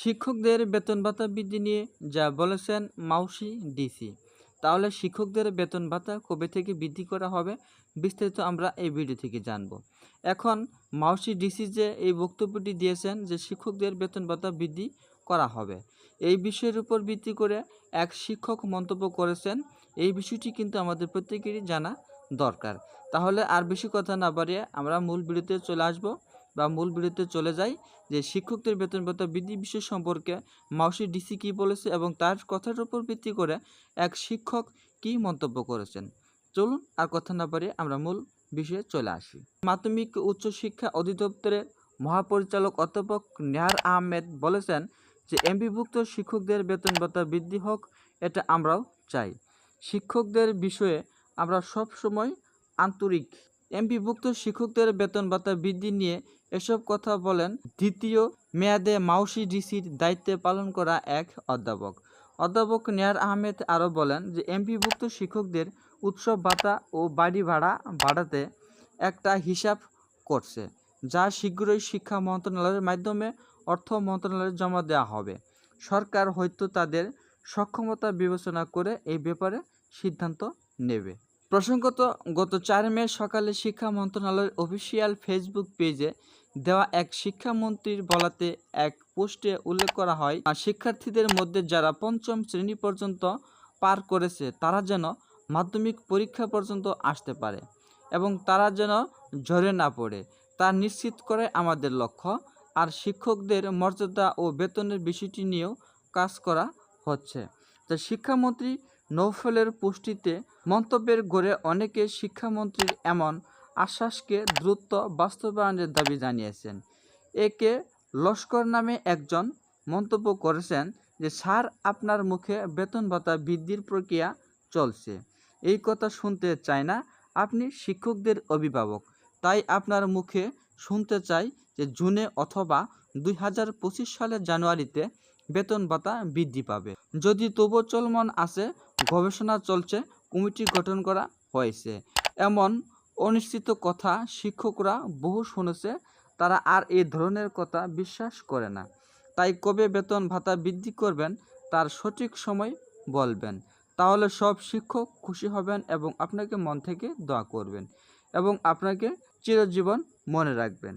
শিক্ষকদের বেতন ভাতা বৃদ্ধি নিয়ে যা বলেছেন মাউসি ডিসি। তাহলে শিক্ষকদের বেতন ভাতা কবে থেকে বৃদ্ধি করা হবে? বিস্তারিত আমরা এই ভিডিও থেকে জানব। এখন মাউসি ডিসি যে এই বক্তব্যটি দিয়েছেন যে শিক্ষকদের বেতন ভাতা বৃদ্ধি করা হবে, এই বিষয়ের উপর ভিত্তি করে এক শিক্ষক মন্তব্য করেছেন, এই বিষয়টি কিন্তু আমাদের প্রত্যেকেরই জানা দরকার। তাহলে আর বেশি কথা না বাড়িয়ে আমরা মূল ভিডিওতে চলে আসব। বা মূল ভিডিওতে চলে যাই যে শিক্ষকদের বেতন ভাতা বৃদ্ধি বিষয় সম্পর্কে মাউসি ডিসি কী বলেছে এবং তার কথার উপর ভিত্তি করে এক শিক্ষক কী মন্তব্য করেছেন। চলুন আর কথা না বাড়িয়ে আমরা মূল বিষয়ে চলে আসি। মাধ্যমিক উচ্চশিক্ষা অধিদপ্তরের মহাপরিচালক অধ্যাপক নেহার আহমেদ বলেছেন যে এমবিভুক্ত শিক্ষকদের বেতন ভাতা বৃদ্ধি হোক, এটা আমরাও চাই। শিক্ষকদের বিষয়ে আমরা সব সময় আন্তরিক এমপিভুক্ত শিক্ষকদের বেতন ভাতা বৃদ্ধি নিয়ে এসব কথা বলেন দ্বিতীয় মেয়াদে মাউসি ডিসির দায়িত্বে পালন করা এক অধ্যাপক। অধ্যাপক নেয়ার আহমেদ আরও বলেন যে এমপিভুক্ত শিক্ষকদের উৎসব ভাতা ও বাড়ি ভাড়া বাড়াতে একটা হিসাব করছে, যা শীঘ্রই শিক্ষা মন্ত্রণালয়ের মাধ্যমে অর্থ মন্ত্রণালয়ে জমা দেওয়া হবে। সরকার হয়তো তাদের সক্ষমতা বিবেচনা করে এই ব্যাপারে সিদ্ধান্ত নেবে। প্রসঙ্গত, গত চার মে সকালে শিক্ষা মন্ত্রণালয়ের অফিসিয়াল ফেসবুক পেজে দেওয়া এক শিক্ষামন্ত্রীর বলাতে এক পোস্টে উল্লেখ করা হয় শিক্ষার্থীদের মধ্যে যারা পঞ্চম শ্রেণি পর্যন্ত পার করেছে, তারা যেন মাধ্যমিক পরীক্ষা পর্যন্ত আসতে পারে এবং তারা যেন ঝরে না পড়ে। তা নিশ্চিত করে আমাদের লক্ষ্য, আর শিক্ষকদের মর্যাদা ও বেতনের বিষয়টি নিয়েও কাজ করা হচ্ছে। তা শিক্ষামন্ত্রী নৌফলের পুষ্টিতে মন্তব্যের গড়ে অনেকে শিক্ষামন্ত্রীর এমন আশ্বাসকে দ্রুত বাস্তবায়নের দাবি জানিয়েছেন। একে লস্কর নামে একজন মন্তব্য করেছেন যে স্যার আপনার মুখে বেতন ভাতা বৃদ্ধির প্রক্রিয়া চলছে। এই কথা শুনতে চায় না। আপনি শিক্ষকদের অভিভাবক। তাই আপনার মুখে শুনতে চাই যে, জুনে অথবা দুই হাজার পঁচিশ সালের জানুয়ারিতে বেতন ভাতা বৃদ্ধি পাবে। যদি তবু চলমান আছে গবেষণা চলছে, কমিটি গঠন করা হয়েছে। এমন অনিশ্চিত কথা শিক্ষকরা বহু শুনেছে, তারা আর এই ধরনের কথা বিশ্বাস করে না। তাই কবে বেতন ভাতা বৃদ্ধি করবেন, তার সঠিক সময় বলবেন। তাহলে সব শিক্ষক খুশি হবেন এবং আপনাকে মন থেকে দোয়া করবেন এবং আপনাকে চিরজীবন মনে রাখবেন।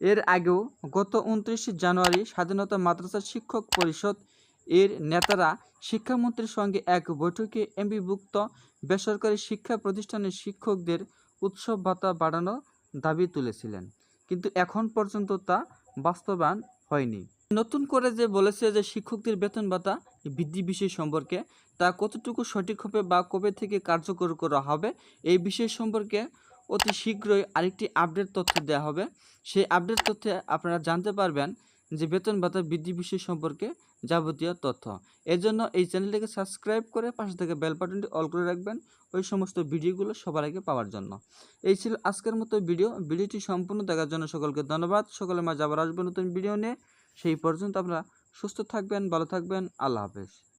এর আগেও গত উনত্রিশে জানুয়ারি স্বাধীনতা মাদ্রাসা শিক্ষক পরিষদ এর নেতারা শিক্ষামন্ত্রীর সঙ্গে এক বৈঠকে এমবিভুক্ত বেসরকারি শিক্ষা প্রতিষ্ঠানের শিক্ষকদের উৎসব ভাতা বাড়ানোর দাবি তুলেছিলেন। কিন্তু এখন পর্যন্ত তা বাস্তবায়ন হয়নি। নতুন করে যে বলেছে যে শিক্ষকদের বেতন ভাতা বৃদ্ধি বিষয় সম্পর্কে, তা কতটুকু সঠিক হবে বা কবে থেকে কার্যকর করা হবে, এই বিষয় সম্পর্কে অতি শীঘ্রই আরেকটি আপডেট তথ্য দেওয়া হবে। সেই আপডেট তথ্যে আপনারা জানতে পারবেন যে বেতন ভাতা বৃদ্ধি বিষয় সম্পর্কে যাবতীয় তথ্য। এজন্য এই চ্যানেলটিকে সাবস্ক্রাইব করে পাশে থেকে বেল বাটনটি অল করে রাখবেন ওই সমস্ত ভিডিওগুলো সবার আগে পাওয়ার জন্য। এই ছিল আজকের মতো ভিডিও। ভিডিওটি সম্পূর্ণ দেখার জন্য সকলকে ধন্যবাদ। সকলে মাঝে আবার আসবেন নতুন ভিডিও নিয়ে। সেই পর্যন্ত আপনারা সুস্থ থাকবেন, ভালো থাকবেন। আল্লাহ হাফেজ।